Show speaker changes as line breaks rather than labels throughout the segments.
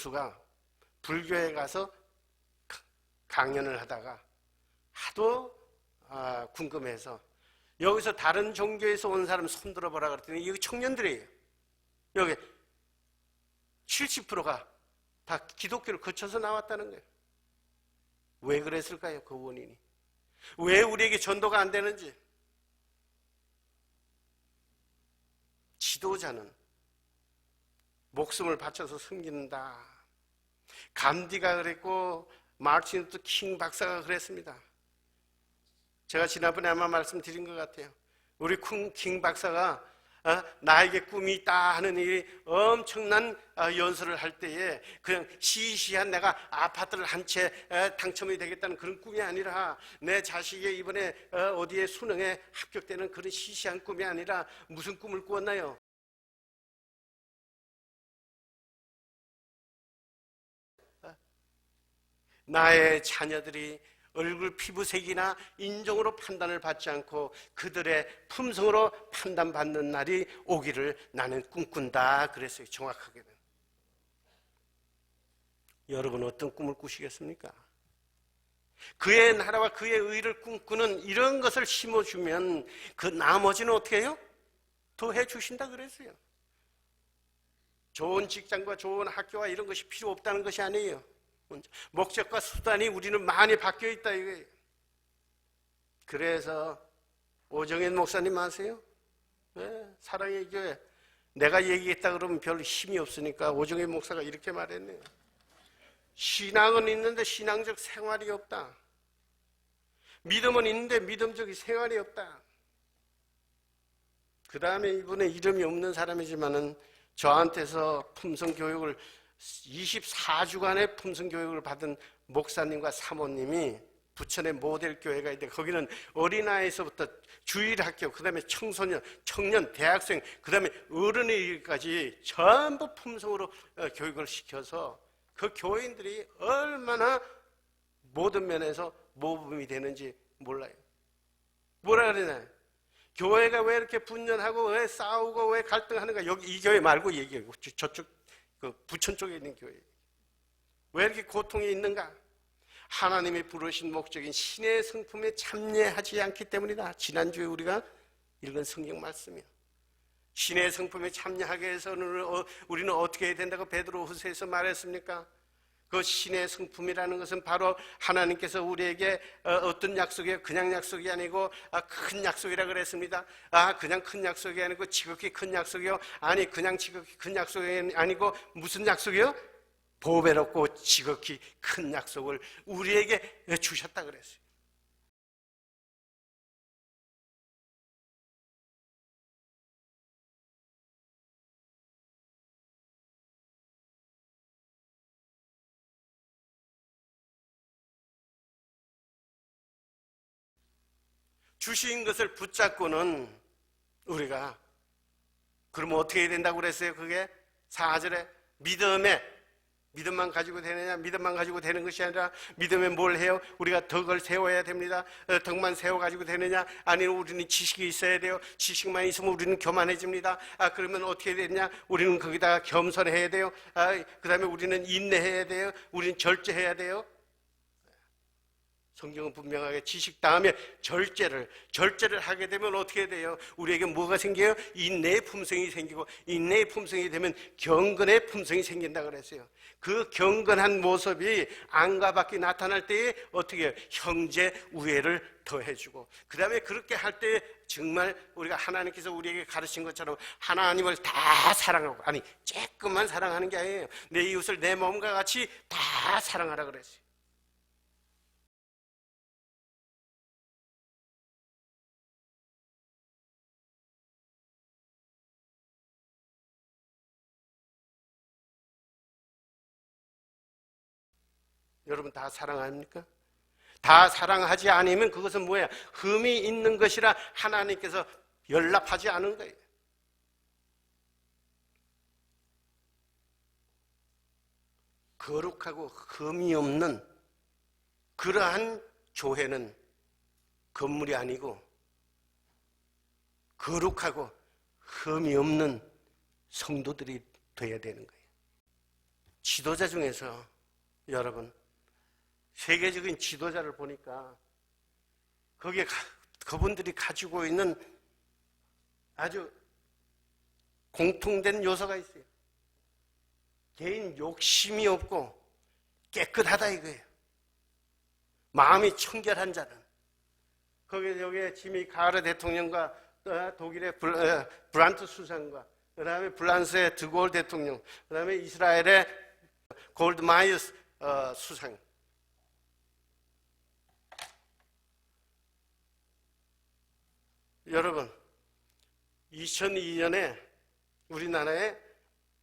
교수가 불교에 가서 강연을 하다가 하도 아, 궁금해서 여기서 다른 종교에서 온 사람 손 들어 보라 그랬더니 여기 청년들이에요. 여기 70%가 다 기독교를 거쳐서 나왔다는 거예요. 왜 그랬을까요? 그 원인이. 왜 우리에게 전도가 안 되는지. 지도자는 목숨을 바쳐서 섬긴다. 간디가 그랬고 마르틴 루터 킹 박사가 그랬습니다. 제가 지난번에 아마 말씀드린 것 같아요. 우리 킹 박사가 어, 나에게 꿈이 있다 하는 이 엄청난 어, 연설을 할 때에 그냥 시시한 내가 아파트를 한 채 당첨이 되겠다는 그런 꿈이 아니라 내 자식이 이번에 어, 어디에 수능에 합격되는 그런 시시한 꿈이 아니라 무슨 꿈을 꾸었나요? 나의 자녀들이 얼굴 피부색이나 인종으로 판단을 받지 않고 그들의 품성으로 판단받는 날이 오기를 나는 꿈꾼다 그랬어요 정확하게는 여러분 어떤 꿈을 꾸시겠습니까? 그의 나라와 그의 의를 꿈꾸는 이런 것을 심어주면 그 나머지는 어떻게 해요? 더 해 주신다 그랬어요 좋은 직장과 좋은 학교와 이런 것이 필요 없다는 것이 아니에요 목적과 수단이 우리는 많이 바뀌어 있다 이거예요. 그래서 오정현 목사님 아세요? 네, 사랑의 교회. 내가 얘기했다 그러면 별 힘이 없으니까 오정현 목사가 이렇게 말했네요. 신앙은 있는데 신앙적 생활이 없다. 믿음은 있는데 믿음적 생활이 없다. 그 다음에 이분의 이름이 없는 사람이지만은 저한테서 품성 교육을 24주간의 품성교육을 받은 목사님과 사모님이 부천의 모델 교회가 있는데 거기는 어린아이에서부터 주일학교, 그 다음에 청소년, 청년, 대학생, 그 다음에 어른이까지 전부 품성으로 어, 교육을 시켜서 그 교인들이 얼마나 모든 면에서 모범이 되는지 몰라요. 뭐라 그러냐? 교회가 왜 이렇게 분열하고 왜 싸우고 왜 갈등하는가? 여기 이 교회 말고 얘기해요. 저쪽 그 부천 쪽에 있는 교회. 왜 이렇게 고통이 있는가? 하나님이 부르신 목적인 신의 성품에 참여하지 않기 때문이다. 지난주에 우리가 읽은 성경 말씀이요. 신의 성품에 참여하기 위해서는 어, 우리는 어떻게 해야 된다고 베드로 후서에서 말했습니까? 그 신의 성품이라는 것은 바로 하나님께서 우리에게 어, 어떤 약속이에요? 그냥 약속이 아니고 아, 큰 약속이라 그랬습니다. 아, 그냥 큰 약속이 아니고 지극히 큰 약속이요? 아니, 그냥 지극히 큰 약속이 아니고 무슨 약속이요? 보배롭고 지극히 큰 약속을 우리에게 주셨다 그랬어요. 주신 것을 붙잡고는 우리가 그러면 어떻게 해야 된다고 그랬어요? 그게 4절에 믿음에 믿음만 가지고 되느냐? 믿음만 가지고 되는 것이 아니라 믿음에 뭘 해요? 우리가 덕을 세워야 됩니다. 어, 덕만 세워 가지고 되느냐? 아니면 우리는 지식이 있어야 돼요. 지식만 있으면 우리는 교만해집니다. 아, 그러면 어떻게 되냐? 우리는 거기다가 겸손해야 돼요. 아, 그 다음에 우리는 인내해야 돼요. 우리는 절제해야 돼요. 성경은 분명하게 지식 다음에 절제를 절제를 하게 되면 어떻게 돼요? 우리에게 뭐가 생겨요? 인내의 품성이 생기고 인내의 품성이 되면 경건의 품성이 생긴다 그랬어요. 그 경건한 모습이 안과 밖에 나타날 때에 어떻게 해요? 형제 우애를 더해주고 그 다음에 그렇게 할 때 정말 우리가 하나님께서 우리에게 가르친 것처럼 하나님을 다 사랑하고 아니 조금만 사랑하는 게 아니에요. 내 이웃을 내 몸과 같이 다 사랑하라 그랬어요. 여러분 다 사랑합니까? 다 사랑하지 않으면 그것은 뭐야? 흠이 있는 것이라 하나님께서 연락하지 않은 거예요. 거룩하고 흠이 없는 그러한 교회는 건물이 아니고 거룩하고 흠이 없는 성도들이 되어야 되는 거예요. 지도자 중에서 여러분 세계적인 지도자를 보니까 거기에 가- 그분들이 가지고 있는 아주 공통된 요소가 있어요. 개인 욕심이 없고 깨끗하다 이거예요. 마음이 청결한 자는. 거기에 여기에 지미 가르 대통령과 어, 독일의 불, 어, 브란트 수상과 그 다음에 프랑스의 드골 대통령, 그 다음에 이스라엘의 골드마이어스 어, 수상. 여러분, 2002년에 우리나라에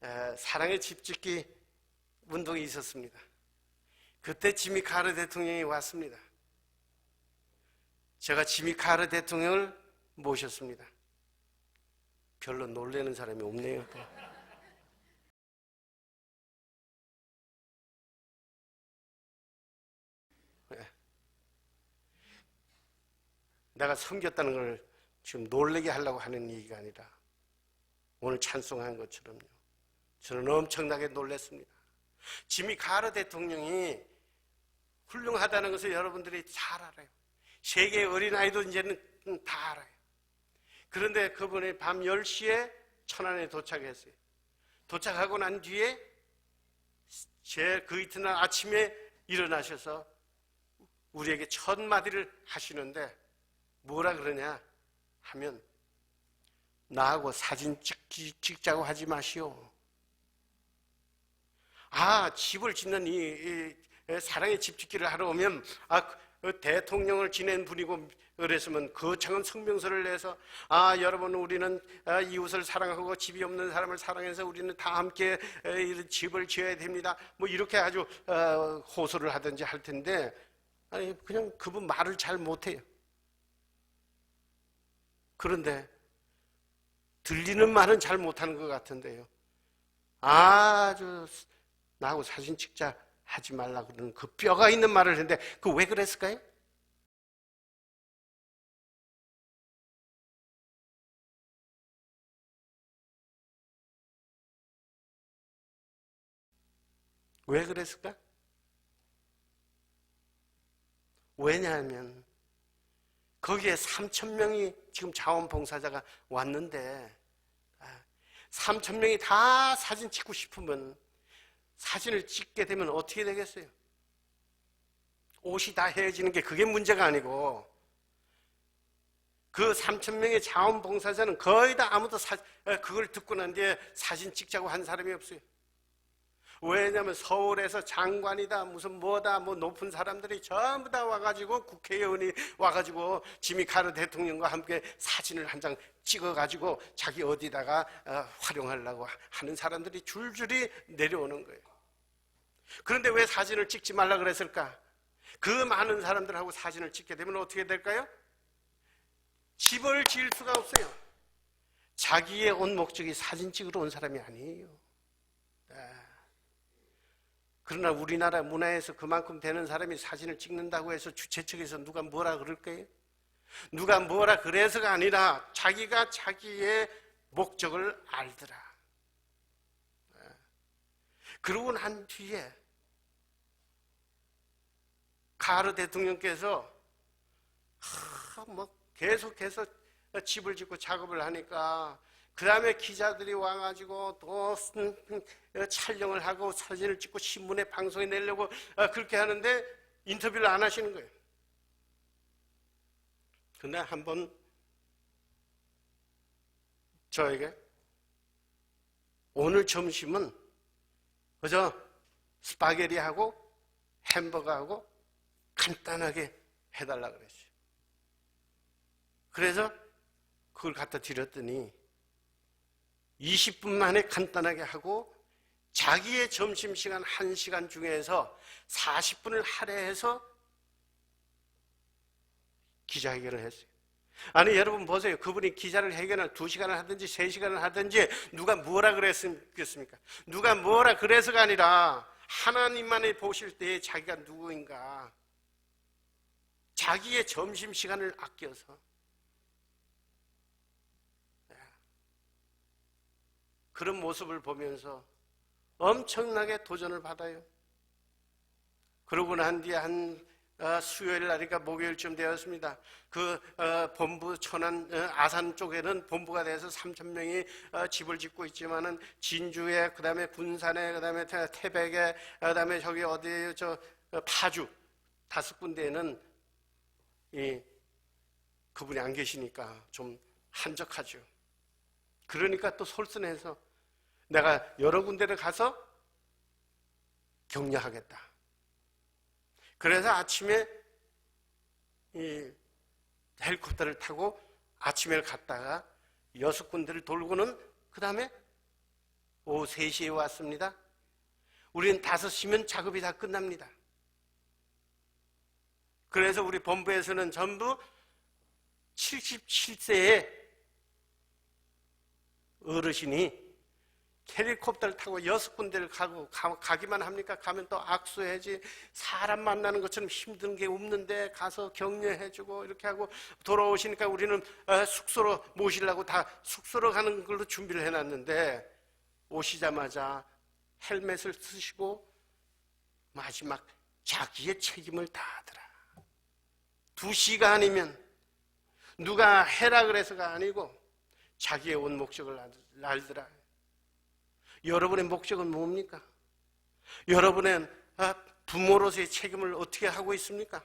에, 사랑의 집짓기 운동이 있었습니다. 그때 지미 카르 대통령이 왔습니다. 제가 지미 카르 대통령을 모셨습니다. 별로 놀래는 사람이 없네요. 또. 네. 내가 섬겼다는 걸 지금 놀래게 하려고 하는 얘기가 아니라 오늘 찬송한 것처럼요. 저는 엄청나게 놀랐습니다. 지미 카르 대통령이 훌륭하다는 것을 여러분들이 잘 알아요. 세계 어린아이도 이제는 다 알아요. 그런데 그분이 밤 10시에 천안에 도착했어요. 도착하고 난 뒤에 제 그 이튿날 아침에 일어나셔서 우리에게 첫 마디를 하시는데 뭐라 그러냐 하면 나하고 사진 찍기, 찍자고 하지 마시오. 아, 집을 짓는 이, 이 사랑의 집 짓기를 하러 오면 아, 그 대통령을 지낸 분이고 그랬으면 거창한 성명서를 내서 아 여러분 우리는 아, 이웃을 사랑하고 집이 없는 사람을 사랑해서 우리는 다 함께 집을 지어야 됩니다. 뭐 이렇게 아주 어, 호소를 하든지 할 텐데 아니 그냥 그분 말을 잘 못해요. 그런데 들리는 말은 잘 못하는 것 같은데요. 아주 나하고 사진 찍자 하지 말라 그러는 그 뼈가 있는 말을 했는데 그 왜 그랬을까요? 왜 그랬을까? 왜냐하면 거기에 3천 명이 지금 자원봉사자가 왔는데 3천 명이 다 사진 찍고 싶으면 사진을 찍게 되면 어떻게 되겠어요? 옷이 다 헤어지는 게 그게 문제가 아니고 그 3천 명의 자원봉사자는 거의 다 아무도 사, 그걸 듣고 난 뒤에 사진 찍자고 한 사람이 없어요. 왜냐하면 서울에서 장관이다 무슨 뭐다 뭐 높은 사람들이 전부 다 와가지고 국회의원이 와가지고 지미 카르 대통령과 함께 사진을 한 장 찍어가지고 자기 어디다가 어, 활용하려고 하는 사람들이 줄줄이 내려오는 거예요. 그런데 왜 사진을 찍지 말라 그랬을까? 그 많은 사람들하고 사진을 찍게 되면 어떻게 될까요? 집을 지을 수가 없어요. 자기의 온 목적이 사진 찍으러 온 사람이 아니에요. 네. 그러나 우리나라 문화에서 그만큼 되는 사람이 사진을 찍는다고 해서 주최 측에서 누가 뭐라 그럴 거예요? 누가 뭐라 그래서가 아니라 자기가 자기의 목적을 알더라. 네. 그러고 난 뒤에 카르 대통령께서 하, 뭐 계속해서 집을 짓고 작업을 하니까 그 다음에 기자들이 와가지고 또 촬영을 하고 사진을 찍고 신문에 방송에 내려고 그렇게 하는데 인터뷰를 안 하시는 거예요. 근데 한번 저에게 오늘 점심은 그저 스파게티하고 햄버거하고 간단하게 해달라 그랬어요. 그래서 그걸 갖다 드렸더니 20분 만에 간단하게 하고 자기의 점심시간 1시간 중에서 40분을 할애해서 기자회견을 했어요. 아니 여러분 보세요. 그분이 기자를 회견을 2시간을 하든지 3시간을 하든지 누가 뭐라 그랬겠습니까? 누가 뭐라 그래서가 아니라 하나님만이 보실 때 자기가 누구인가 자기의 점심시간을 아껴서 그런 모습을 보면서 엄청나게 도전을 받아요. 그러고 난 뒤에 한 어, 수요일 날이니까 목요일쯤 되었습니다. 그 어, 본부 천안 어, 아산 쪽에는 본부가 돼서 3천 명이 어, 집을 짓고 있지만은 진주에 그다음에 군산에 그다음에 태- 태백에 그다음에 저기 어디 저 어, 파주 다섯 군데에는 이 그분이 안 계시니까 좀 한적하죠. 그러니까 또 솔선해서 내가 여러 군데를 가서 격려하겠다. 그래서 아침에 이 헬리콥터를 타고 아침에 갔다가 여섯 군데를 돌고는 그 다음에 오후 3시에 왔습니다. 우리는 5시면 작업이 다 끝납니다. 그래서 우리 본부에서는 전부 77세의 어르신이 헬리콥터를 타고 여섯 군데를 가고 가, 기만 합니까? 가면 또 악수해야지 사람 만나는 것처럼 힘든 게 없는데 가서 격려해주고 이렇게 하고 돌아오시니까 우리는 어, 숙소로 모시려고 다 숙소로 가는 걸로 준비를 해놨는데 오시자마자 헬멧을 쓰시고 마지막 자기의 책임을 다하더라. 두 시간이면 누가 해라 그래서가 아니고 자기의 온 목적을 알- 알더라. 여러분의 목적은 뭡니까? 여러분의 아, 부모로서의 책임을 어떻게 하고 있습니까?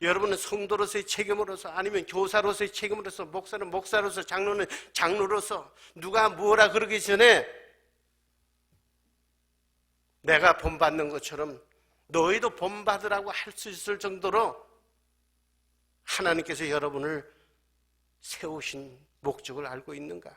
여러분은 성도로서의 책임으로서 아니면 교사로서의 책임으로서 목사는 목사로서 장로는 장로로서 누가 뭐라 그러기 전에 내가 본받는 것처럼 너희도 본받으라고 할 수 있을 정도로 하나님께서 여러분을 세우신 목적을 알고 있는가?